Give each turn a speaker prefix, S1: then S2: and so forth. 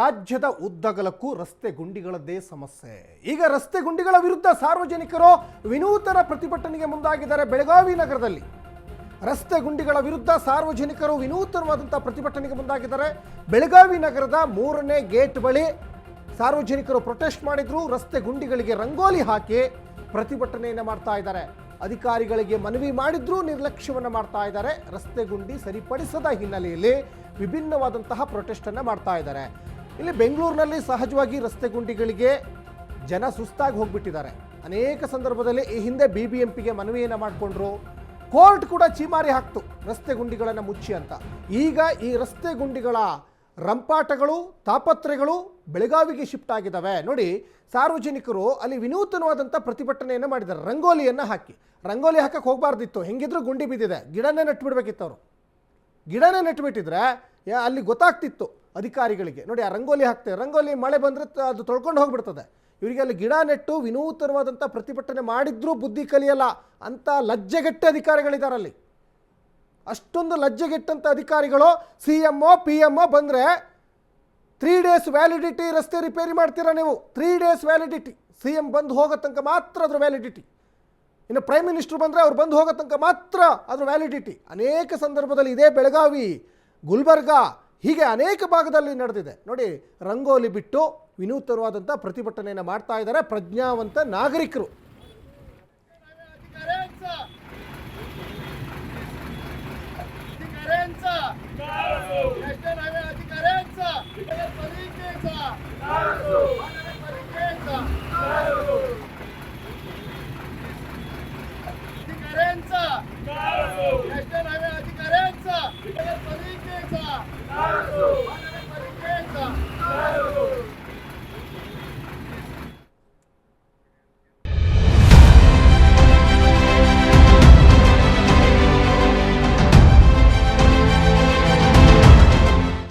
S1: ರಾಜ್ಯದ ಉದ್ದಗಲಕ್ಕೂ ರಸ್ತೆ ಗುಂಡಿಗಳದ್ದೇ ಸಮಸ್ಯೆ. ಈಗ ರಸ್ತೆ ಗುಂಡಿಗಳ ವಿರುದ್ಧ ಸಾರ್ವಜನಿಕರು ವಿನೂತನ ಪ್ರತಿಭಟನೆಗೆ ಮುಂದಾಗಿದ್ದಾರೆ ಬೆಳಗಾವಿ ನಗರದಲ್ಲಿ. ರಸ್ತೆ ಗುಂಡಿಗಳ ವಿರುದ್ಧ ಸಾರ್ವಜನಿಕರು ವಿನೂತನವಾದಂಥ ಪ್ರತಿಭಟನೆಗೆ ಮುಂದಾಗಿದ್ದಾರೆ ಬೆಳಗಾವಿ ನಗರದ ಮೂರನೇ ಗೇಟ್ ಬಳಿ. ಸಾರ್ವಜನಿಕರು ಪ್ರೊಟೆಸ್ಟ್ ಮಾಡಿದ್ರು, ರಸ್ತೆ ಗುಂಡಿಗಳಿಗೆ ರಂಗೋಲಿ ಹಾಕಿ ಪ್ರತಿಭಟನೆಯನ್ನು ಮಾಡ್ತಾ ಇದ್ದಾರೆ. ಅಧಿಕಾರಿಗಳಿಗೆ ಮನವಿ ಮಾಡಿದ್ರೂ, ನಿರ್ಲಕ್ಷ್ಯವನ್ನು ಮಾಡ್ತಾ ಇದ್ದಾರೆ. ರಸ್ತೆ ಗುಂಡಿ ಸರಿಪಡಿಸದ ಹಿನ್ನೆಲೆಯಲ್ಲಿ ವಿಭಿನ್ನವಾದಂತಹ ಪ್ರೊಟೆಸ್ಟ್ ಅನ್ನ ಮಾಡ್ತಾ ಇದ್ದಾರೆ. ಇಲ್ಲಿ ಬೆಂಗಳೂರಿನಲ್ಲಿ ಸಹಜವಾಗಿ ರಸ್ತೆ ಗುಂಡಿಗಳಿಗೆ ಜನ ಸುಸ್ತಾಗಿ ಹೋಗ್ಬಿಟ್ಟಿದ್ದಾರೆ. ಅನೇಕ ಸಂದರ್ಭದಲ್ಲಿ ಈ ಹಿಂದೆ ಬಿ ಬಿ ಎಂ ಪಿಗೆ ಮನವಿಯನ್ನು ಮಾಡಿಕೊಂಡ್ರು. ಕೋರ್ಟ್ ಕೂಡ ಚೀಮಾರಿ ಹಾಕ್ತು ರಸ್ತೆ ಗುಂಡಿಗಳನ್ನು ಮುಚ್ಚಿ ಅಂತ. ಈಗ ಈ ರಸ್ತೆ ಗುಂಡಿಗಳ ರಂಪಾಟಗಳು, ತಾಪತ್ರೆಗಳು ಬೆಳಗಾವಿಗೆ ಶಿಫ್ಟ್ ಆಗಿದ್ದಾವೆ ನೋಡಿ, ಸಾರ್ವಜನಿಕರು ಅಲ್ಲಿ ವಿನೂತನವಾದಂಥ ಪ್ರತಿಭಟನೆಯನ್ನು ಮಾಡಿದ್ದಾರೆ. ರಂಗೋಲಿಯನ್ನು ಹಾಕಿ. ರಂಗೋಲಿ ಹಾಕಕ್ಕೆ ಹೋಗಬಾರ್ದಿತ್ತು. ಹೆಂಗಿದ್ರು ಗುಂಡಿ ಬಿದ್ದಿದೆ. ಗಿಡನೇ ನೆಟ್ಬಿಡ್ಬೇಕಿತ್ತು ಅವರು. ಗಿಡನೇ ನೆಟ್ಬಿಟ್ಟಿದ್ರೆ ಅಲ್ಲಿ ಗೊತ್ತಾಗ್ತಿತ್ತು. ಅಧಿಕಾರಿಗಳಿಗೆ. ನೋಡಿ, ಆ ರಂಗೋಲಿ ಹಾಕ್ತೇವೆ. ರಂಗೋಲಿ ಮಳೆ ಬಂದರೆ ಅದು ತೊಳ್ಕೊಂಡು ಹೋಗಿಬಿಡ್ತದೆ. ಇವರಿಗೆ ಅಲ್ಲಿ ಗಿಡ ನೆಟ್ಟು ವಿನೂತನವಾದಂಥ ಪ್ರತಿಭಟನೆ ಮಾಡಿದ್ರೂ ಬುದ್ಧಿ ಕಲಿಯಲ್ಲ. ಅಂತ ಲಜ್ಜೆಗೆಟ್ಟ ಅಧಿಕಾರಿಗಳಿದ್ದಾರೆ ಅಲ್ಲಿ. ಅಷ್ಟೊಂದು ಲಜ್ಜೆಗೆಟ್ಟಂಥ ಅಧಿಕಾರಿಗಳು C M O P M O ಬಂದರೆ ತ್ರೀ ಡೇಸ್ ವ್ಯಾಲಿಡಿಟಿ ರಸ್ತೆ ರಿಪೇರಿ ಮಾಡ್ತೀರಾ ನೀವು? Three days validity C M ಬಂದು ಹೋಗೋ ತನಕ ಮಾತ್ರ ಅದ್ರ ವ್ಯಾಲಿಡಿಟಿ ಇನ್ನು ಪ್ರೈಮ್ ಮಿನಿಸ್ಟರ್ ಬಂದರೆ ಅವ್ರು ಬಂದು ಹೋಗೋ ತನಕ ಮಾತ್ರ ಅದ್ರ ವ್ಯಾಲಿಡಿಟಿ ಅನೇಕ ಸಂದರ್ಭದಲ್ಲಿ ಇದೇ ಬೆಳಗಾವಿ, ಗುಲ್ಬರ್ಗಾ ಹೀಗೆ ಅನೇಕ ಭಾಗದಲ್ಲಿ ನಡೆದಿದೆ. ನೋಡಿ ರಂಗೋಲಿ ಬಿಟ್ಟು ವಿನೂತನವಾದಂಥ ಪ್ರತಿಭಟನೆಯನ್ನು ಮಾಡ್ತಾ ಇದ್ದಾರೆ ಪ್ರಜ್ಞಾವಂತ ನಾಗರಿಕರು.
S2: ಅಧಿಕಾರ